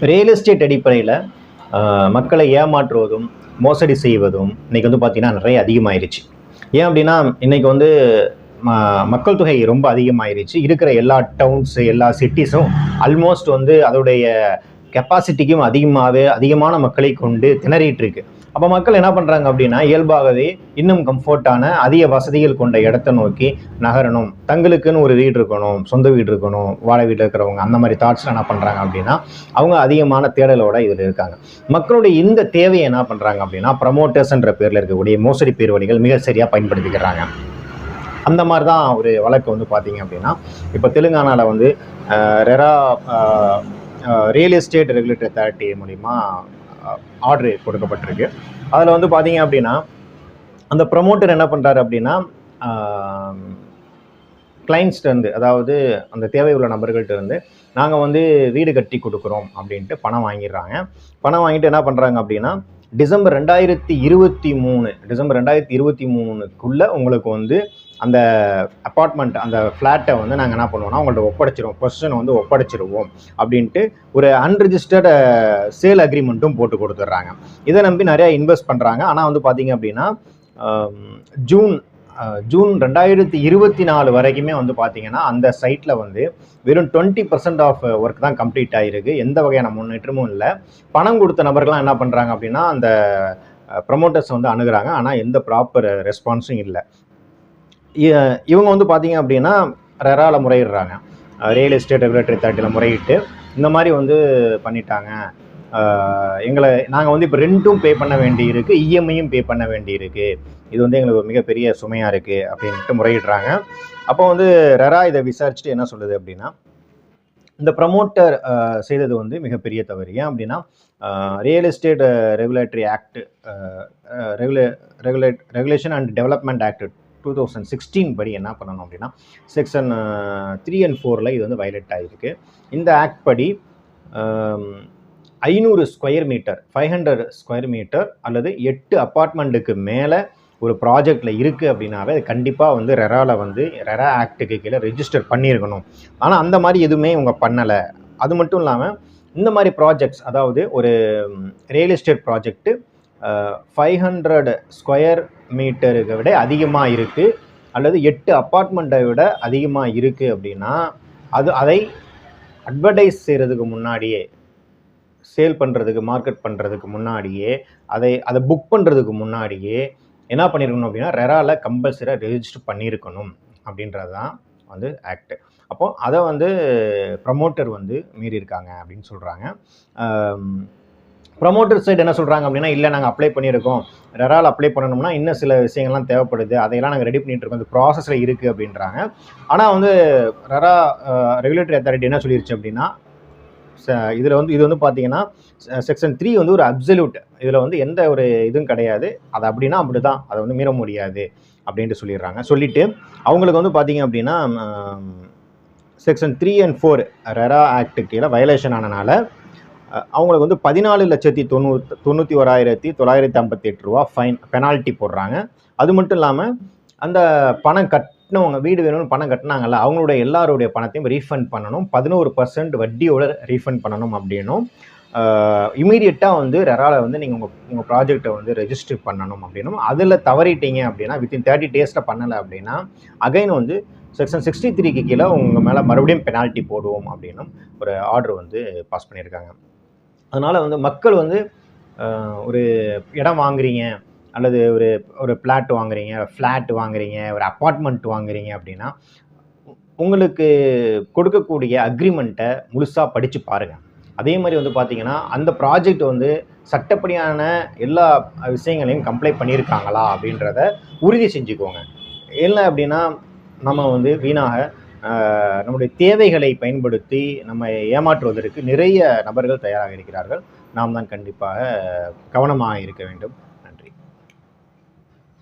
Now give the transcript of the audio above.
Real estate அடிப்படையில் மக்களை ஏமாற்றுவதும் மோசடி செய்வதும் இன்றைக்கி வந்து பார்த்திங்கன்னா நிறைய அதிகமாயிருச்சு. ஏன் அப்படின்னா இன்றைக்கி வந்து ம- மக்கள் தொகை ரொம்ப அதிகமாயிருச்சு. இருக்கிற எல்லா டவுன்ஸ் எல்லா சிட்டிஸும் ஆல்மோஸ்ட் வந்து அதோடைய கெப்பாசிட்டிக்கும் அதிகமாகவே அதிகமான மக்களை கொண்டு திணறிட்டு இருக்கு அப்போ மக்கள் என்ன பண்ணுறாங்க அப்படின்னா இயல்பாகவே இன்னும் கம்ஃபர்ட்டான அதிக வசதிகள் கொண்ட இடத்த நோக்கி நகரணும். தங்களுக்குன்னு ஒரு வீடு இருக்கணும் சொந்த வீடு இருக்கணும் வாழை வீட்டில் இருக்கிறவங்க அந்த மாதிரி தாட்ஸில் என்ன பண்ணுறாங்க அப்படின்னா அவங்க அதிகமான தேடலோட இதில் இருக்காங்க. மக்களுடைய இந்த தேவையை என்ன பண்ணுறாங்க அப்படின்னா ப்ரமோட்டர்ஸ்ன்ற பேரில் இருக்கக்கூடிய மோசடி பேர் வழிகள் மிக சரியாக பயன்படுத்திக்கிறாங்க. அந்த மாதிரி தான் ஒரு வழக்கு வந்து பார்த்தீங்க அப்படின்னா இப்போ தெலுங்கானாவில் வந்து RERA real estate regulatory authority மூலிமா ஆர்டர் கொடுக்கப்பட்டிருக்கு. அதில் வந்து பார்த்தீங்க அப்படின்னா அந்த ப்ரமோட்டர் என்ன பண்ணுறாரு அப்படின்னா கிளைண்ட்ஸ்ட இருந்து அதாவது அந்த தேவை உள்ள நபர்கள்ட்ட இருந்து நாங்கள் வந்து வீடு கட்டி கொடுக்குறோம் அப்படின்ட்டு பணம் வாங்கிடுறாங்க. பணம் வாங்கிட்டு என்ன பண்ணுறாங்க அப்படின்னா டிசம்பர் ரெண்டாயிரத்தி இருபத்தி மூணு டிசம்பர் ரெண்டாயிரத்தி இருபத்தி மூணுக்குள்ளே உங்களுக்கு வந்து அந்த அப்பார்ட்மெண்ட் அந்த ஃப்ளாட்டை வந்து நாங்கள் என்ன பண்ணுவோம்னா உங்கள்ட்ட ஒப்படைச்சிருவோம். பொசிஷனை வந்து ஒப்படைச்சிருவோம் அப்படின்ட்டு ஒரு அன்ரிஜிஸ்டர்டு சேல் அக்ரிமெண்ட்டும் போட்டு கொடுத்துட்றாங்க. இதை நம்பி நிறையா இன்வெஸ்ட் பண்ணுறாங்க ஆனால் வந்து பார்த்தீங்க அப்படின்னா ஜூன் ஜூன் ரெண்டாயிரத்தி இருபத்தி நாலு வரைக்குமே வந்து பார்த்தீங்கன்னா அந்த சைட்டில் வந்து வெறும் டுவெண்ட்டி பர்சன்ட் ஆஃப் ஒர்க் தான் கம்ப்ளீட் ஆகிருக்கு எந்த வகையான முன்னேற்றமும் இல்லை. பணம் கொடுத்த நபர்கள்லாம் என்ன பண்ணுறாங்க அப்படின்னா அந்த ப்ரமோட்டர்ஸ் வந்து அணுகிறாங்க. ஆனால் எந்த ப்ராப்பர் ரெஸ்பான்ஸும் இல்லை. இவங்க வந்து பார்த்தீங்க அப்படின்னா ரெரால முறையிடுறாங்க. ரியல் எஸ்டேட் ரெகுலேட்டரி அத்தாரிட்டியில் முறையிட்டு இந்த மாதிரி வந்து பண்ணிட்டாங்க. எங்களை நாங்கள் வந்து இப்போ ரெண்ட்டும் பே பண்ண வேண்டி இருக்குது இஎம்ஐயும் பே பண்ண வேண்டி இருக்குது இது வந்து எங்களுக்கு மிகப்பெரிய சுமையாக இருக்குது அப்படின்ட்டு முறையிடுறாங்க. அப்போ வந்து ரெரா இதை விசாரிச்சுட்டு என்ன சொல்லுது அப்படின்னா இந்த ப்ரமோட்டர் செய்தது வந்து மிகப்பெரிய தவறு. ஏன் அப்படின்னா real estate regulatory act regula regulate regulation and development act two thousand sixteen படி என்ன பண்ணணும் அப்படின்னா செக்ஷன் த்ரீ அண்ட் ஃபோரில் இது வந்து வயலேட் ஆகிருக்கு இந்த ஆக்ட் படி um, ஐநூறு square metre five hundred square metre அல்லது எட்டு அப்பார்ட்மெண்ட்டுக்கு மேலே ஒரு ப்ராஜெக்டில் இருக்குது அப்படின்னாவே அது கண்டிப்பாக வந்து ரெரால வந்து ரெரா ஆக்ட்டுக்கு கீழே ரெஜிஸ்டர் பண்ணியிருக்கணும். ஆனால் அந்த மாதிரி எதுவுமே இவங்க பண்ணலை. அது மட்டும் இல்லாமல் இந்த மாதிரி ப்ராஜெக்ட்ஸ் அதாவது ஒரு real estate project five hundred square மீட்டருக்கு விட அதிகமாக இருக்குது அல்லது எட்டு அப்பார்ட்மெண்ட்டை விட அதிகமாக இருக்குது அப்படின்னா அது அதை அட்வர்டைஸ் செய்கிறதுக்கு முன்னாடியே சேல் பண்ணுறதுக்கு மார்க்கெட் பண்ணுறதுக்கு முன்னாடியே அதை அதை புக் பண்ணுறதுக்கு முன்னாடியே என்ன பண்ணியிருக்கணும் அப்படின்னா ரெரால கம்பல்சரியாக ரெஜிஸ்டர் பண்ணியிருக்கணும் அப்படின்றது தான் வந்து ஆக்ட் அப்போ அதை வந்து ப்ரமோட்டர் வந்து மீறியிருக்காங்க அப்படின்னு சொல்கிறாங்க ப்ரமோட்டர் சைடு என்ன சொல்கிறாங்க அப்படின்னா இல்லை நாங்கள் அப்ளை பண்ணியிருக்கோம். ரெரால் அப்ளை பண்ணணும்னா இன்னும் சில விஷயங்கள்லாம் தேவைப்படுது. அதையெல்லாம் நாங்கள் ரெடி பண்ணிட்டு இருக்கோம். இந்த ப்ராசஸில் இருக்குது அப்படின்றாங்க. ஆனால் வந்து ரெரா ரெகுலேட்டரி அத்தாரிட்டி என்ன சொல்லிருச்சு அப்படின்னா இதில் வந்து இது வந்து பார்த்தீங்கன்னா செக்ஷன் த்ரீ வந்து ஒரு அப்சல்யூட் இதில் வந்து எந்த ஒரு இதுவும் கிடையாது. அது அப்படின்னா அப்படி தான் அதை வந்து மீற முடியாது அப்படின்ட்டு சொல்லிடுறாங்க. சொல்லிவிட்டு அவங்களுக்கு வந்து பார்த்தீங்க அப்படின்னா section three and four RERA ஆக்டுக்கு கீழே வயலேஷன் ஆனனால அவங்களுக்கு வந்து பதினாலு லட்சத்தி தொண்ணூறு தொண்ணூற்றி ஓராயிரத்தி தொள்ளாயிரத்தி ஐம்பத்தி எட்டு ரூபா ஃபைன் பெனால்ட்டி போடுறாங்க. அது மட்டும் இல்லாமல் அந்த பணம் கட்டினவங்க வீடு வேணும்னு பணம் கட்டினாங்கல்ல அவங்களுடைய எல்லாருடைய பணத்தையும் ரீஃபண்ட் பண்ணணும். பதினோரு பர்சன்ட் வட்டியோட ரீஃபண்ட் பண்ணணும் அப்படின்னும். இமீடியட்டாக வந்து ரெராலை வந்து நீங்கள் உங்கள் உங்கள் ப்ராஜெக்டை வந்து ரெஜிஸ்டர் பண்ணணும் அப்படின்னும். அதில் தவறிட்டீங்க அப்படின்னா வித்தின் தேர்ட்டி டேஸில் பண்ணலை அப்படின்னா அகைன் வந்து செக்ஷன் சிக்ஸ்டி த்ரீக்கு கீழே உங்கள் மேலே மறுபடியும் பெனால்ட்டி போடுவோம் அப்படின்னும் ஒரு ஆர்டர் வந்து பாஸ் பண்ணியிருக்காங்க. அதனால் வந்து மக்கள் வந்து ஒரு இடம் வாங்குறீங்க அல்லது ஒரு ஒரு பிளாட் வாங்குறீங்க ஃப்ளாட் வாங்குறீங்க ஒரு அப்பார்ட்மெண்ட் வாங்குறீங்க அப்படின்னா உங்களுக்கு கொடுக்கக்கூடிய அக்ரிமெண்ட்டை முழுசாக படித்து பாருங்கள் அதே மாதிரி வந்து பார்த்தீங்கன்னா அந்த ப்ராஜெக்ட் வந்து சட்டப்படியான எல்லா விஷயங்களையும் கம்ப்ளைண்ட் பண்ணியிருக்காங்களா அப்படின்றத உறுதி செஞ்சுக்கோங்க. இல்லை அப்படின்னா நம்ம வந்து வீணாக நம்முடைய தேவைகளை பயன்படுத்தி நம்ம ஏமாற்றுவதற்கு நிறைய நபர்கள் தயாராக இருக்கிறார்கள். நாம் தான் கண்டிப்பாக கவனமாக இருக்க வேண்டும்.